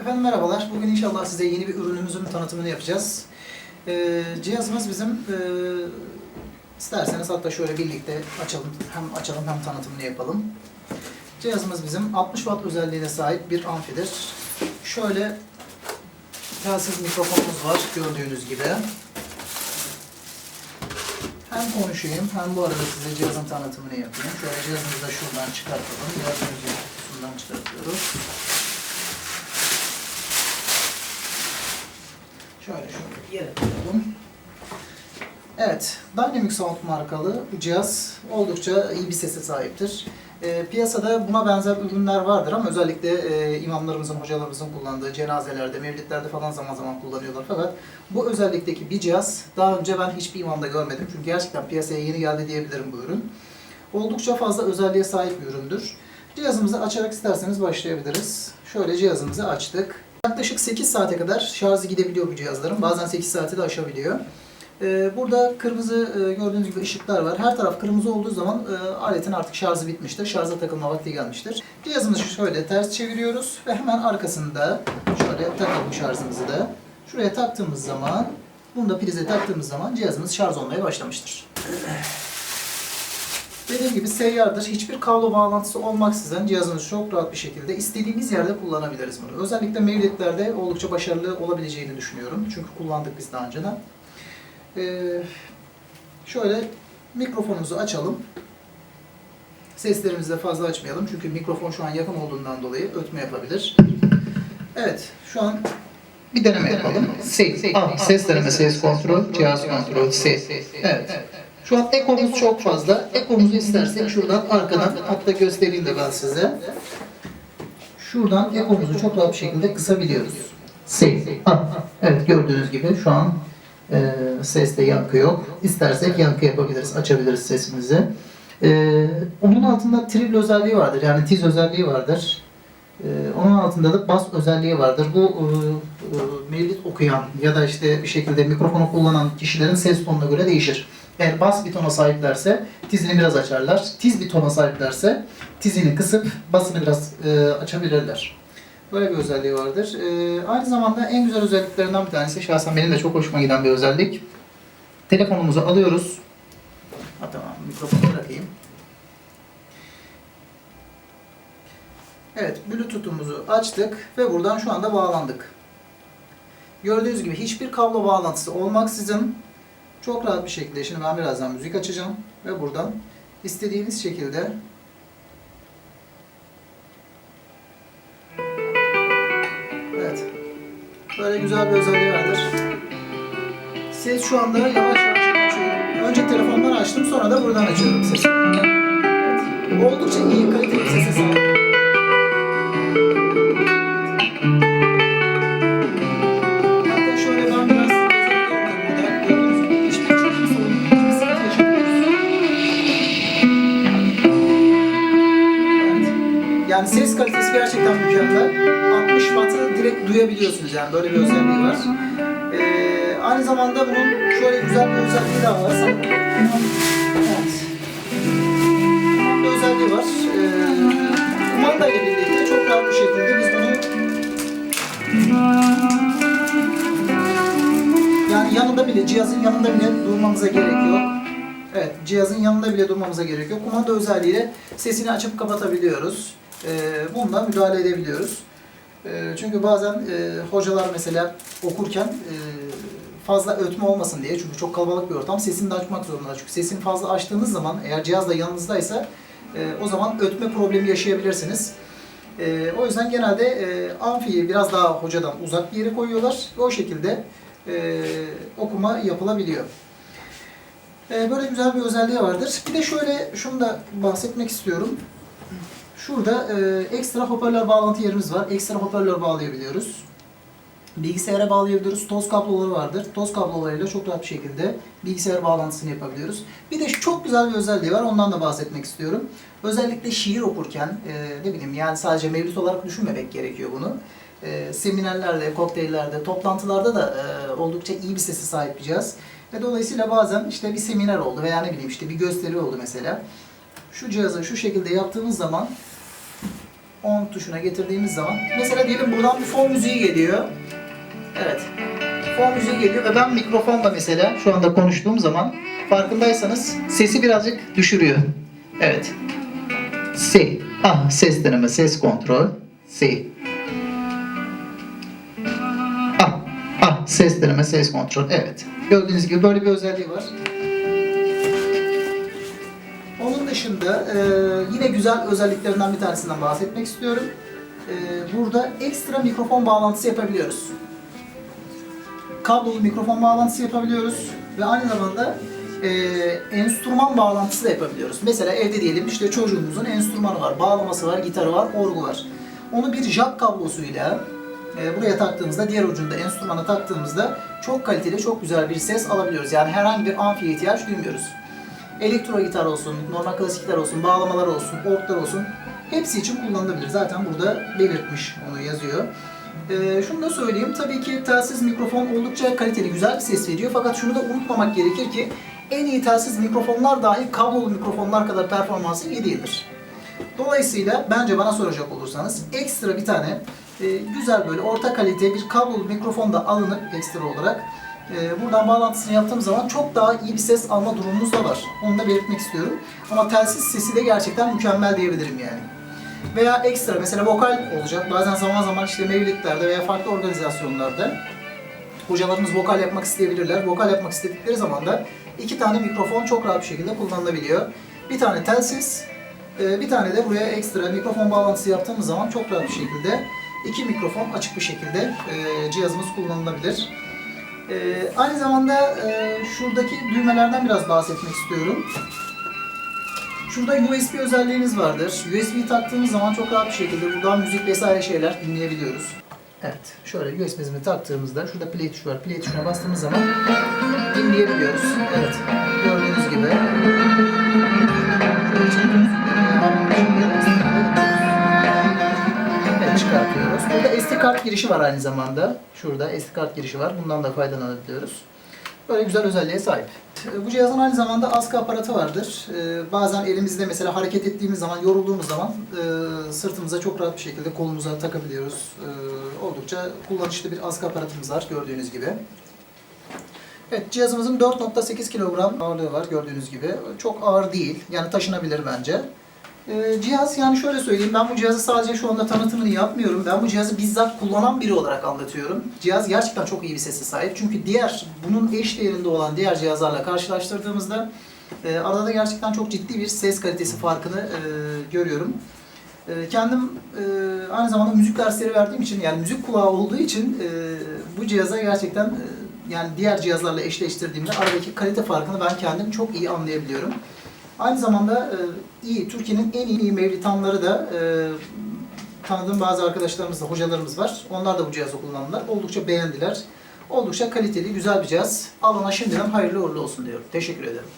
Efendim merhabalar. Bugün inşallah size yeni bir ürünümüzün tanıtımını yapacağız. Ee, cihazımız bizim e, isterseniz hatta şöyle birlikte açalım. Hem açalım hem tanıtımını yapalım. Cihazımız bizim 60 watt özelliğine sahip bir amfidir. Şöyle telsiz mikrofonumuz var gördüğünüz gibi. Hem konuşayım hem bu arada size cihazın tanıtımını yapayım. Şöyle cihazımızı da şuradan çıkartalım. Gördüğünüz gibi kutusundan çıkartıyoruz. Şöyle şunu yere koyalım. Evet, Dynamic Sound markalı bu cihaz oldukça iyi bir sese sahiptir. Ee, piyasada buna benzer ürünler vardır ama özellikle e, imamlarımızın, hocalarımızın kullandığı cenazelerde, mevlitlerde falan zaman zaman kullanıyorlar. Fakat bu özellikteki bir cihaz daha önce ben hiçbir imamda görmedim. Çünkü gerçekten piyasaya yeni geldi diyebilirim bu ürün. Oldukça fazla özelliğe sahip bir üründür. Cihazımızı açarak isterseniz başlayabiliriz. Şöyle cihazımızı açtık. Yaklaşık 8 saate kadar şarjı gidebiliyor bu cihazların. Bazen 8 saati de aşabiliyor. Ee, Burada kırmızı e, gördüğünüz gibi ışıklar var. Her taraf kırmızı olduğu zaman e, aletin artık şarjı bitmiştir. Şarja takılma vakti gelmiştir. Cihazımızı şöyle ters çeviriyoruz ve hemen arkasında şöyle takalım şarjımızı da. Şuraya taktığımız zaman, bunu da prize taktığımız zaman cihazımız şarj olmaya başlamıştır. Dediğim gibi seyyardır. Hiçbir kablo bağlantısı olmaksızın cihazımızı çok rahat bir şekilde istediğimiz yerde kullanabiliriz bunu. Özellikle mevlitlerde oldukça başarılı olabileceğini düşünüyorum. Çünkü kullandık biz daha önceden. Ee, şöyle mikrofonumuzu açalım. Seslerimizi de fazla açmayalım. Çünkü mikrofon şu an yakın olduğundan dolayı ötme yapabilir. Evet, şu an bir deneme yapalım. Ses, ah, ses deneme, ses kontrol, cihaz kontrol, ses. Evet. Şu an ekomuz çok fazla. Ekomuzu istersek şuradan arkadan, hatta göstereyim de ben size. Şuradan ekomuzu çok rahat bir şekilde kısabiliyoruz. Ses. Ah, evet gördüğünüz gibi şu an e, seste yankı yok. İstersek yankı yapabiliriz, açabiliriz sesimizi. E, onun altında triple özelliği vardır. Yani tiz özelliği vardır. E, onun altında da bas özelliği vardır. Bu e, e, mevlit okuyan ya da işte bir şekilde mikrofonu kullanan kişilerin ses tonuna göre değişir. Eğer bas bir tona sahiplerse tizini biraz açarlar. Tiz bir tona sahiplerse tizini kısıp basını biraz e, açabilirler. Böyle bir özelliği vardır. E, aynı zamanda en güzel özelliklerinden bir tanesi, şahsen benim de çok hoşuma giden bir özellik. Telefonumuzu alıyoruz. Ha, tamam, mikrofonu bırakayım. Evet, Bluetooth'umuzu açtık ve buradan şu anda bağlandık. Gördüğünüz gibi hiçbir kablo bağlantısı olmaksızın çok rahat bir şekilde, şimdi ben birazdan müzik açacağım ve buradan istediğiniz şekilde Evet. Böyle güzel bir özelliği vardır. Ses şu anda yavaş yavaş açıyorum. Önce telefondan açtım sonra da buradan açıyorum sesi. Evet. Oldukça iyi kaliteli bir sese sahip. Yani ses kalitesi gerçekten mükemmel. 60 wattı direkt duyabiliyorsunuz yani böyle bir özelliği var. Ee, aynı zamanda bunun şöyle güzel bir özelliği daha var. Evet. Kumanda özelliği var. Ee, kumanda ile birlikte çok rahat bir şekilde biz bunu yani yanında bile, cihazın yanında bile durmamıza gerek yok. Evet, cihazın yanında bile durmamıza gerek yok. Kumanda özelliğiyle sesini açıp kapatabiliyoruz. Ee, bununla müdahale edebiliyoruz. Ee, çünkü bazen e, hocalar mesela okurken e, fazla ötme olmasın diye çünkü çok kalabalık bir ortam sesini de açmak zorunda. Çünkü sesini fazla açtığınız zaman eğer cihaz da yanınızdaysa e, o zaman ötme problemi yaşayabilirsiniz. E, o yüzden genelde e, amfiyi biraz daha hocadan uzak bir yere koyuyorlar ve o şekilde e, okuma yapılabiliyor. E, böyle güzel bir özelliği vardır. Bir de şöyle şunu da bahsetmek istiyorum. Şurada e, ekstra hoparlör bağlantı yerimiz var. Ekstra hoparlör bağlayabiliyoruz. Bilgisayara bağlayabiliyoruz. Toz kabloları vardır. Toz kablolarıyla çok rahat bir şekilde bilgisayar bağlantısını yapabiliyoruz. Bir de çok güzel bir özelliği var. Ondan da bahsetmek istiyorum. Özellikle şiir okurken, e, ne bileyim yani sadece mevlüt olarak düşünmemek gerekiyor bunu. E, seminerlerde, kokteyllerde, toplantılarda da e, oldukça iyi bir sesi sahip bir cihaz. Ve dolayısıyla bazen işte bir seminer oldu veya ne bileyim işte bir gösteri oldu mesela. Şu cihazı şu şekilde yaptığımız zaman on tuşuna getirdiğimiz zaman mesela diyelim buradan bir fon müziği geliyor. Evet. Fon müziği geliyor ve ben mikrofonla mesela şu anda konuştuğum zaman farkındaysanız sesi birazcık düşürüyor. Evet. Si. Ah ses deneme, ses kontrol. Si. Ah, ah ses deneme, ses kontrol. Evet. Gördüğünüz gibi böyle bir özelliği var. Dışında e, yine güzel özelliklerinden bir tanesinden bahsetmek istiyorum. E, burada ekstra mikrofon bağlantısı yapabiliyoruz. Kablolu mikrofon bağlantısı yapabiliyoruz ve aynı zamanda e, enstrüman bağlantısı da yapabiliyoruz. Mesela evde diyelim işte çocuğumuzun enstrümanı var, bağlaması var, gitarı var, orgu var. Onu bir jack kablosuyla e, buraya taktığımızda, diğer ucunda enstrümana taktığımızda çok kaliteli, çok güzel bir ses alabiliyoruz. Yani herhangi bir amfiye ihtiyaç duymuyoruz. Elektro gitar olsun, normal klasik gitar olsun, bağlamalar olsun, orklar olsun hepsi için kullanılabilir. Zaten burada belirtmiş, onu yazıyor. Ee, şunu da söyleyeyim, tabii ki telsiz mikrofon oldukça kaliteli, güzel bir ses veriyor. Fakat şunu da unutmamak gerekir ki en iyi telsiz mikrofonlar dahi kablolu mikrofonlar kadar performansı iyi değildir. Dolayısıyla bence bana soracak olursanız ekstra bir tane e, güzel böyle orta kalite bir kablolu mikrofon da alınıp ekstra olarak e, buradan bağlantısını yaptığım zaman çok daha iyi bir ses alma durumumuz da var. Onu da belirtmek istiyorum. Ama telsiz sesi de gerçekten mükemmel diyebilirim yani. Veya ekstra mesela vokal olacak. Bazen zaman zaman işte mevlitlerde veya farklı organizasyonlarda hocalarımız vokal yapmak isteyebilirler. Vokal yapmak istedikleri zaman da iki tane mikrofon çok rahat bir şekilde kullanılabiliyor. Bir tane telsiz, e, bir tane de buraya ekstra mikrofon bağlantısı yaptığımız zaman çok rahat bir şekilde iki mikrofon açık bir şekilde e, cihazımız kullanılabilir. E, aynı zamanda e, şuradaki düğmelerden biraz bahsetmek istiyorum. Şurada USB özelliğimiz vardır. USB taktığımız zaman çok rahat bir şekilde buradan müzik vesaire şeyler dinleyebiliyoruz. Evet, şöyle USB'mizi taktığımızda şurada play tuşu var. Play tuşuna bastığımız zaman dinleyebiliyoruz. Evet, Burada SD kart girişi var aynı zamanda. Şurada SD kart girişi var. Bundan da faydalanabiliyoruz. Böyle güzel özelliğe sahip. Bu cihazın aynı zamanda askı aparatı vardır. Ee, bazen elimizde mesela hareket ettiğimiz zaman, yorulduğumuz zaman e, sırtımıza çok rahat bir şekilde kolumuza takabiliyoruz. Ee, oldukça kullanışlı bir askı aparatımız var gördüğünüz gibi. Evet cihazımızın 4.8 kilogram ağırlığı var gördüğünüz gibi. Çok ağır değil. Yani taşınabilir bence. Ee, cihaz yani şöyle söyleyeyim ben bu cihazı sadece şu anda tanıtımını yapmıyorum. Ben bu cihazı bizzat kullanan biri olarak anlatıyorum. Cihaz gerçekten çok iyi bir sese sahip. Çünkü diğer bunun eş değerinde olan diğer cihazlarla karşılaştırdığımızda e, arada gerçekten çok ciddi bir ses kalitesi farkını e, görüyorum. E, kendim e, aynı zamanda müzik dersleri verdiğim için yani müzik kulağı olduğu için e, bu cihaza gerçekten e, yani diğer cihazlarla eşleştirdiğimde aradaki kalite farkını ben kendim çok iyi anlayabiliyorum. Aynı zamanda e, iyi, Türkiye'nin en iyi mevlitanları da e, tanıdığım bazı arkadaşlarımız da, hocalarımız var. Onlar da bu cihazı kullandılar. Oldukça beğendiler. Oldukça kaliteli, güzel bir cihaz. Alana şimdiden hayırlı uğurlu olsun diyorum. Teşekkür ederim.